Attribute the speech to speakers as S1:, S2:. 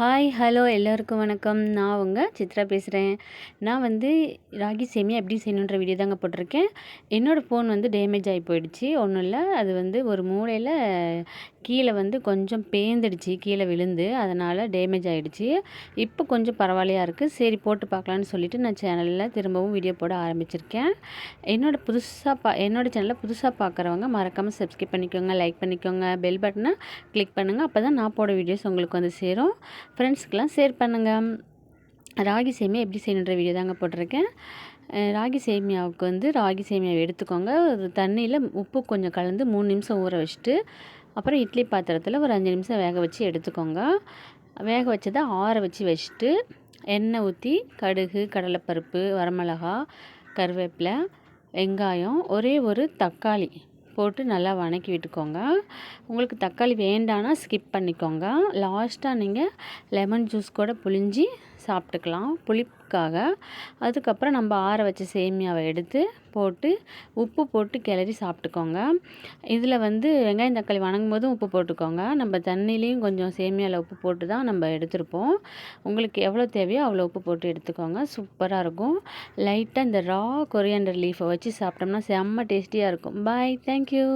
S1: Hi hello எல்லோருக்கும் வணக்கம். நான் உங்கள் சித்ரா பேசுகிறேன் நான் வந்து ராகி சேமியா எப்படி செய்யணுன்ற வீடியோ தாங்க போட்டிருக்கேன். என்னோடய ஃபோன் வந்து டேமேஜ் ஆகி போயிடுச்சு. ஒன்றும் இல்லை. அது வந்து ஒரு மூலையில் கீழே வந்து கொஞ்சம் பேந்துடுச்சு கீழே விழுந்து. அதனால் டேமேஜ் ஆகிடுச்சு இப்போ கொஞ்சம் பரவாயில்லையா இருக்குது சரி போட்டு பார்க்கலான்னு சொல்லிவிட்டு நான் சேனலில் திரும்பவும் வீடியோ போட ஆரம்பிச்சிருக்கேன். என்னோடய புதுசாக பா என்னோடய சேனலில் புதுசாக பார்க்குறவங்க மறக்காமல் சப்ஸ்கிரைப் பண்ணிக்கோங்க லைக் பண்ணிக்கோங்க பெல் பட்டனை கிளிக் பண்ணுங்கள் அப்போ தான் நான் போட வீடியோஸ் உங்களுக்கு வந்து சேரும். ஃப்ரெண்ட்ஸ்க்கெலாம் ஷேர் பண்ணுங்கள் ராகி சேமியா எப்படி செய்யணுன்ற வீடியோ தாங்க போட்டிருக்கேன். ராகி சேமியாவுக்கு வந்து ராகி சேமியாவை எடுத்துக்கோங்க. ஒரு தண்ணியில் உப்பு கொஞ்சம் கலந்து மூணு நிமிஷம் ஊற வச்சுட்டு அப்புறம் இட்லி பாத்திரத்தில் ஒரு அஞ்சு நிமிஷம் வேக வச்சு எடுத்துக்கோங்க. வேக வச்சதை ஆற வச்சு வச்சுட்டு எண்ணெய் ஊற்றி கடுகு கடலைப்பருப்பு வரமிளகா கருவேப்பிலை வெங்காயம் ஒரே ஒரு தக்காளி. போட்டு நல்லா வணக்கி விட்டுக்கோங்க. உங்களுக்கு தக்காளி வேண்டான்னா ஸ்கிப் பண்ணிக்கோங்க. லாஸ்ட்டாக நீங்கள் லெமன் ஜூஸ் கூட புளிஞ்சி சாப்பிட்டுக்கலாம். புளிப்புக்காக. அதுக்கப்புறம் நம்ம ஆற வச்ச சேமியாவை எடுத்து போட்டு உப்பு போட்டு கிளறி சாப்பிட்டுக்கோங்க. இதில் வந்து வெங்காயம் தக்காளி வணங்கும் போதும் உப்பு போட்டுக்கோங்க. நம்ம தண்ணிலையும் கொஞ்சம் சேமியாவில் உப்பு போட்டு தான் நம்ம எடுத்திருப்போம். உங்களுக்கு எவ்வளோ தேவையோ அவ்வளோ உப்பு போட்டு எடுத்துக்கோங்க. சூப்பராக இருக்கும். லைட்டாக இந்த ரா கொரியாண்டர் லீஃபை வச்சு சாப்பிட்டோம்னா செம்ம டேஸ்டியாக இருக்கும். பாய் ಥ್ಯಾಂಕ್ ಯು